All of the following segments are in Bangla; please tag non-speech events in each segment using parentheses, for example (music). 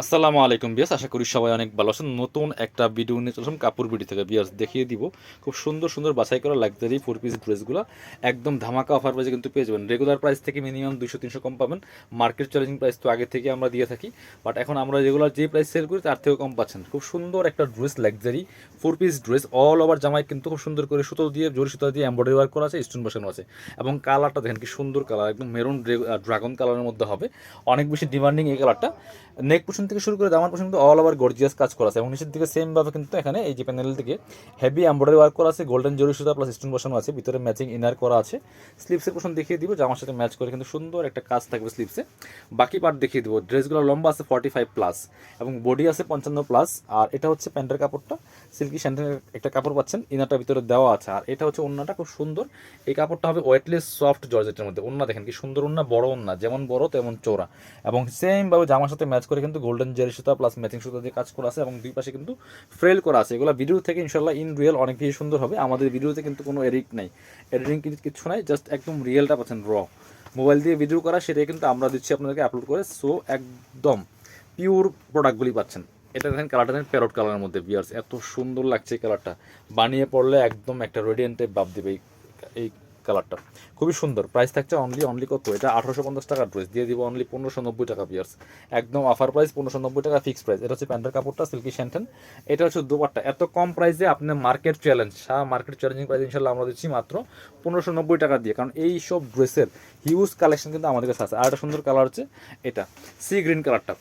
আসসালামু আলাইকুম বিয়াস আশা করি সবাই অনেক ভালো আছেন। নতুন একটা ভিডিও নিয়ে চললাম কাপড় বিডি থেকে। বিয়াস দেখিয়ে দিব, খুব সুন্দর সুন্দর বাছাই করা লাক্সারি ফোর পিস ড্রেসগুলো একদম ধামাকা অফার প্রাইসে কিন্তু পেয়ে যাবেন। রেগুলার প্রাইস থেকে মিনিমাম দুশো তিনশো কম পাবেন। মার্কেট চ্যালেঞ্জিং প্রাইস তো আগে থেকে আমরা দিয়ে থাকি। বাট এখন আমরা রেগুলার যে প্রাইস সেল করি, তার থেকেও কম পাচ্ছেন। খুব সুন্দর একটা dress luxury four piece dress all over জামাই কিন্তু খুব সুন্দর করে সুতো দিয়ে, জরি সুতো দিয়ে এম্ব্রয়ডারি ওয়ার্ক করা আছে স্টোন বসানো আছে। এবং কালারটা দেখেন কি সুন্দর কালার একদম মেরুন ড্রাগন কালারের মধ্যে হবে। অনেক বেশি ডিমান্ডিং এই কালারটা নেক পোর্শন থেকে শুরু করে দামার পোর্শন কিন্তু অল ওভার গর্জিয়াস কাজ করা আছে। এবং নিচের দিকে সেম ভাবে কিন্তু এখানে এই যে প্যানেল থেকে হেভি এমব্রয়ডারি ওয়ার্ক করা আছে গোল্ডেন জরি সুতা প্লাস স্টোন বসানো আছে, ভিতরে ম্যাচিং ইনার করা আছে। স্লিপসের পোর্শন দেখিয়ে দিব, জামার সাথে ম্যাচ করে কিন্তু সুন্দর একটা কাজ থাকবে স্লিপসে বাকি পার্ট দেখিয়ে দিব ড্রেসগুলো লম্বা আছে ফর্টি ফাইভ প্লাস এবং বডি আছে পঞ্চান্ন প্লাস আর এটা হচ্ছে প্যান্টের কাপড়টা সিল্কি স্যান্টেনের একটা কাপড় পাচ্ছেন ইনারটা ভিতরে দেওয়া আছে। আর এটা হচ্ছে ওন্নাটা খুব সুন্দর, এই কাপড়টা হবে ওয়েটলেস সফট জর্জেটের মধ্যে। ওন্না দেখেন কি সুন্দর ওন্না, বড় ওন্না, যেমন বড় তেমন চৌড়া এবং সেম ভাবে জামার সাথে ম্যাচ করে কিন্তু গোল্ডেন জেরি সুতা প্লাস ম্যাচিং সুতা দিয়ে কাজ করা আছে এবং দুই পাশে কিন্তু ফ্রেল করা আছে। এগুলো ভিডিও থেকে ইনশাল্লাহ ইন রিয়েল অনেক বেশি সুন্দর হবে। আমাদের ভিডিওতে কিন্তু কোনো এডিট নাই। এডিটিং কিছু নাই জাস্ট একদম রিয়েলটা পাচ্ছেন র মোবাইল দিয়ে ভিডিও করা, সেটাই কিন্তু আমরা দিচ্ছি আপনাদেরকে আপলোড করে। সো একদম পিওর প্রোডাক্টগুলি পাচ্ছেন। এটা দেখেন কালারটা দেখেন প্যারট কালারের মধ্যে বিয়ার্স এত সুন্দর লাগছে এই কালারটা বানিয়ে পড়লে একদম একটা রেডিয়েন্ট ভাব দেবে এই কালারটা। খুবই সুন্দর। প্রাইস থাকছে অনলি অনলি কত? এটা আঠারোশো পঞ্চাশ টাকার ড্রেস দিয়ে দিব অনলি পনেরোশো নব্বই টাকা পিয়ার্স একদম অফার প্রাইস পনেরোশো নব্বই টাকা ফিক্স প্রাইস এটা হচ্ছে প্যান্টের কাপড়টা সিল্কি শ্যান্টেন এটা হচ্ছে দুপাট্টা। এত কম প্রাইসে আপনার মার্কেট চ্যালেঞ্জ সারা মার্কেট চ্যালেঞ্জিং প্রাইস ইনশাল্লাহ আমরা দিচ্ছি মাত্র পনেরোশো নব্বই টাকা দিয়ে। কারণ এই সব ড্রেসের হিউজ কালেকশন কিন্তু আমাদের কাছে আছে। আর একটা সুন্দর কালার হচ্ছে এটা সি গ্রিন কালারটা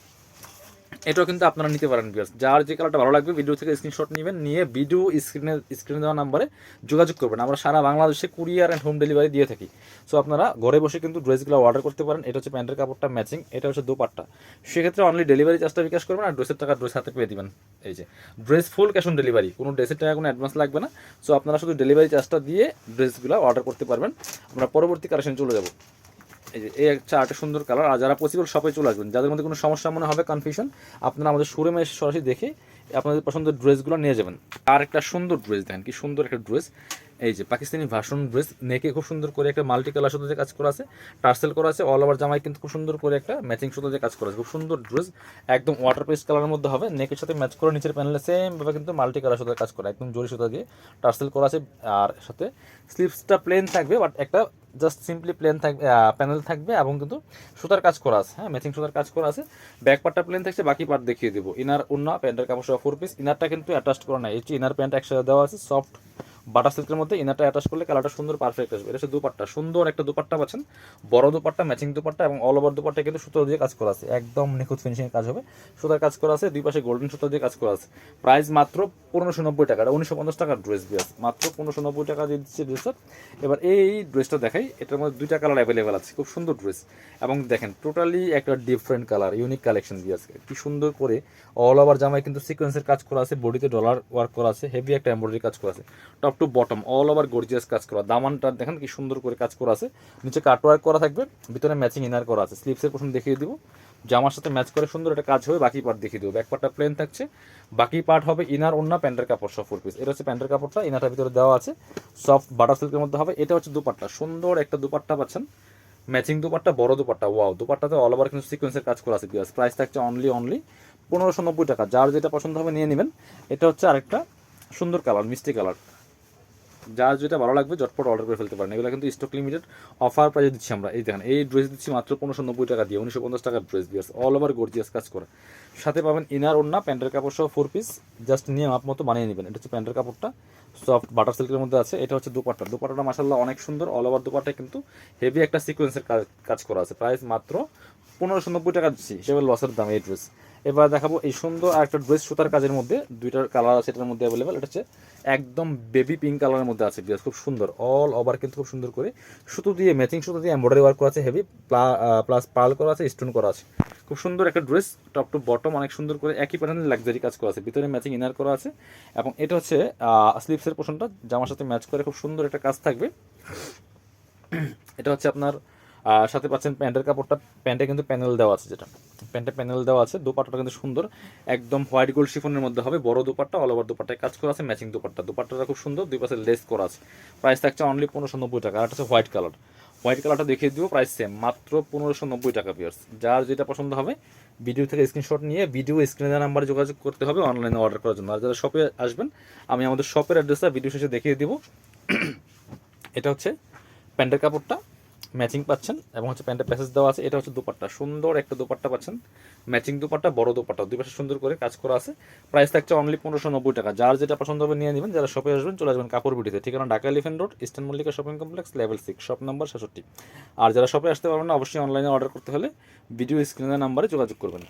এটাও কিন্তু আপনারা নিতে পারেন বিয়ার্স যার যে কালারটা ভালো লাগবে ভিডিও থেকে স্ক্রিনশট নেবেন, নিয়ে ভিডিও স্ক্রিনে স্ক্রিনে দেওয়া নাম্বারে যোগাযোগ করবেন। আমরা সারা বাংলাদেশে কুরিয়ার অ্যান্ড হোম ডেলিভারি দিয়ে থাকি। সো আপনারা ঘরে বসে কিন্তু ড্রেসগুলো অর্ডার করতে পারেন। এটা হচ্ছে প্যান্টের কাপড়টা ম্যাচিং এটা হচ্ছে দোপাট্টা। সেক্ষেত্রে অনলি ডেলিভারি চার্জটা বিকাশ করবেন আর ড্রেসের টাকা ড্রেস হাতে পেয়ে দিবেন। এই যে dress full cash on delivery কোনো ড্রেসের টাকা, কোনো অ্যাডভান্স লাগবে না। সো আপনারা শুধু ডেলিভারি চার্জটা দিয়ে ড্রেসগুলো অর্ডার করতে পারবেন। আমরা পরবর্তী কালেকশন চলে যাব। এই যে, এই একটা আরেকটা সুন্দর কালার আর যারা পসিবল শপে চলে আসবেন, যাদের মধ্যে কোনো সমস্যা মনে হবে কনফিউশন আপনারা আমাদের শোরুমে এসে সরাসরি দেখে আপনাদের পছন্দের ড্রেসগুলো নিয়ে যাবেন। আর একটা সুন্দর ড্রেস দেখেন, কি সুন্দর একটা ড্রেস এই যে, পাকিস্তানি ভাষণ ড্রেস নেকে খুব সুন্দর করে একটা মাল্টি কালার সুতো কাজ করা আছে টার্সেল করা আছে অল ওভার জামাই কিন্তু খুব সুন্দর করে একটা ম্যাচিং সুতো কাজ করা আছে। খুব সুন্দর ড্রেস একদম ওয়াটার পেস্ট কালারের মধ্যে হবে। নেকের সাথে ম্যাচ করে নিচের প্যানেলে সেম ভাবে কিন্তু মাল্টি কালার সুতো কাজ করা, একদম জরি সুতো দিয়ে টার্সেল করা আছে। আর সাথে স্লিভসটা প্লেন থাকবে বাট একটা জাস্ট সিম্পলি প্লেন থাকবে প্যানেল থাকবে এবং কিন্তু সুতার কাজ করা আছে হ্যাঁ ম্যাচিং সুতার কাজ করা আছে। ব্যাক পার্টটা প্লেন থাকছে, বাকি পার্ট দেখিয়ে দেবো। ইনার উন্না প্যান্টের কাপড় সহ ফোর পিস ইনারটা কিন্তু অ্যাটাচ করা নাই। এই যে ইনার প্যান্ট একসাথে দেওয়া আছে সফট বাটার সিল্কের মধ্যে ইনারটা অ্যাটাচ করলে কালারটা সুন্দর পারফেক্ট আসবে। এটা হচ্ছে দুপাট্টা। সুন্দর একটা দুপাট্টা পাচ্ছেন। বড় দুপাট্টা ম্যাচিং দুপাট্টা এবং অল ওভার দুপাট্টা কিন্তু সুতো দিয়ে কাজ করা আছে। একদম নিখুঁত ফিনিশিং কাজ হবে। সুতার কাজ করা আছে, দুই পাশে গোল্ডেন সুতো দিয়ে কাজ করা আছে। প্রাইস মাত্র পনেরোশো নব্বই টাকা। এটা উনিশশো পঞ্চাশ টাকার ড্রেস বিয়াস মাত্র পনেরোশো নব্বই টাকা দিয়ে দিচ্ছে ড্রেসটা এবার এই ড্রেসটা দেখাই। এটার মধ্যে দুইটা কালার অ্যাভেলেবেল আছে। খুব সুন্দর ড্রেস এবং দেখেন টোটালি একটা ডিফারেন্ট কালার ইউনিক কালেকশন দিয়ে আছে। কি সুন্দর করে অল ওভার জামায় কিন্তু সিকোয়েন্সের কাজ করা আছে। বডিতে ডলার ওয়ার্ক করা আছে। হেভি একটা এমব্রয়ডারি কাজ করা আছে। Top to bottom all over gorgeous কাজ করা। দামানটা দেখেন কি সুন্দর করে কাজ করা আছে। নিচে কাট ওয়ার্ক করা থাকবে, ভিতরে ম্যাচিং ইনার করা আছে। স্লিপসের প্রথম দেখিয়ে দিব। জামার সাথে ম্যাচ করে সুন্দর একটা কাজ হবে বাকি পার্ট দেখিয়ে দেবো। ব্যাক পার্টটা প্লেন থাকছে। বাকি পার্ট হবে ইনার অন্য প্যান্টের কাপড়, সব ফোর পিস এটা হচ্ছে প্যান্টের কাপড়টা ইনারটার ভিতরে দেওয়া আছে। সফট বাটার সিল্কের মধ্যে হবে। এটা হচ্ছে দুপাট্টা। সুন্দর একটা দুপাট্টা পাচ্ছেন। ম্যাচিং দুপাট্টা, বড় দুপাট্টা। ওয়াও দুপাট্টাতে অল ওভার কিন্তু সিকোয়েন্সের কাজ করা আছে বিকজ প্রাইস থাকছে অনলি অনলি পনেরোশো নব্বই টাকা। যার যেটা পছন্দ হবে নিয়ে নেবেন। এটা হচ্ছে আরেকটা সুন্দর কালার মিষ্টি কালার যার যেটা ভালো লাগবে, ঝটপট অর্ডার করে ফেলতে পারেন। এগুলো কিন্তু স্টক লিমিটেড অফার প্রাইজে দিচ্ছি আমরা। এই দেখেন, এই ড্রেস দিচ্ছি মাত্র পনেরোশো নব্বই টাকা দিয়ে, উনিশশো পঞ্চাশ টাকার ড্রেস দিয়ে। অল ওভার গর্জিয়াস কাজ করা। সাথে পাবেন ইনার ওন্না প্যান্টের কাপড় সহ ফোর পিস জাস্ট নিয়ে মাপ মতো বানিয়ে নেবেন। এটা হচ্ছে প্যান্টের কাপড়টা। সফট বাটার সিল্কের মধ্যে আছে। এটা হচ্ছে দুপাট্টা। দুপাট্টাটা মাসাল্লাহ অনেক সুন্দর। অল ওভার দুপাট্টা কিন্তু হেভি একটা সিকোয়েন্সের কাজ করা আছে। প্রাইস মাত্র পনেরোশো নব্বই টাকা দিচ্ছি। সেভাবে লসের দাম এই ড্রেস এবার দেখাবো এই সুন্দর আর একটা ড্রেস সুতার কাজের মধ্যে। দুইটার কালার আছে এটার মধ্যে অ্যাভেলেবেল এটা হচ্ছে একদম বেবি পিঙ্ক কালারের মধ্যে আছে বিকজ খুব সুন্দর অল ওভার কিন্তু খুব সুন্দর করে সুতো দিয়ে ম্যাচিং সুতো দিয়ে এমব্রয়ডারি ওয়ার্ক করা আছে হেভি প্লাস পার্ল করা আছে স্টোন করা আছে। খুব সুন্দর একটা ড্রেস টপ টু বটম অনেক সুন্দর করে একই প্যাটার্নের লাক্সারি কাজ করা আছে। ভিতরে ম্যাচিং ইনার করা আছে, এবং এটা হচ্ছে স্লিপসের পোর্শনটা জামার সাথে ম্যাচ করে খুব সুন্দর একটা কাজ থাকবে। এটা হচ্ছে আপনার সাথে পাচ্ছেন প্যান্টের কাপড়টা, প্যান্টে কিন্তু প্যানেল দেওয়া আছে যেটা। প্যান্টে প্যানেল দেওয়া আছে, দুপাট্টাটা কিন্তু সুন্দর। একদম হোয়াইট গোল্ড শিফনের মধ্যে হবে, বড় দুপাট্টা অল ওভার দুপাট্টায় কাজ করা আছে ম্যাচিং দুপাট্টা। দুপাট্টাটা খুব সুন্দর, দুই পাশে লেস করা আছে। প্রাইস থাকছে অনলি পনেরোশো নব্বই টাকা, আর একটা হচ্ছে হোয়াইট কালার। হোয়াইট কালারটা দেখিয়ে দিব প্রাইস সেম মাত্র পনেরোশো নব্বই টাকা পিয়ার্স যার যেটা পছন্দ হবে ভিডিও থেকে স্ক্রিনশট নিয়ে ভিডিও স্ক্রিনে নাম্বারে যোগাযোগ করতে হবে অনলাইনে অর্ডার করার জন্য। আর যারা শপে আসবেন, আমি আমাদের শপের অ্যাড্রেসটা ভিডিও শেষে দেখিয়ে দিব। (clears throat) এটা হচ্ছে প্যান্টের কাপড়টা। ম্যাচিং পাচ্ছেন এবং হচ্ছে প্যান্টের প্যাসেজ দেওয়া আছে। এটা হচ্ছে দুপাট্টা। সুন্দর একটা দুপাট্টা পাচ্ছেন। ম্যাচিং দুপাট্টা, বড় দুপাট্টা। দুই পাশে সুন্দর করে কাজ করা আছে। প্রাইস থাকছে অনলি পনেরোশো নব্বই টাকা। যার যেটা পছন্দ হবে নিয়ে নেবেন। যারা শপে আসবেন, চলে আসবেন কাপড় বিটিতে। ঠিকানা Dhaka Elephant Road Eastern Mallika Shopping Complex level six shop number সাতষট্টি আর যারা শপে আসতে পারবেন না, অবশ্যই অনলাইনে অর্ডার করতে হলে ভিডিও স্ক্রিনের নাম্বারে যোগাযোগ করবেন।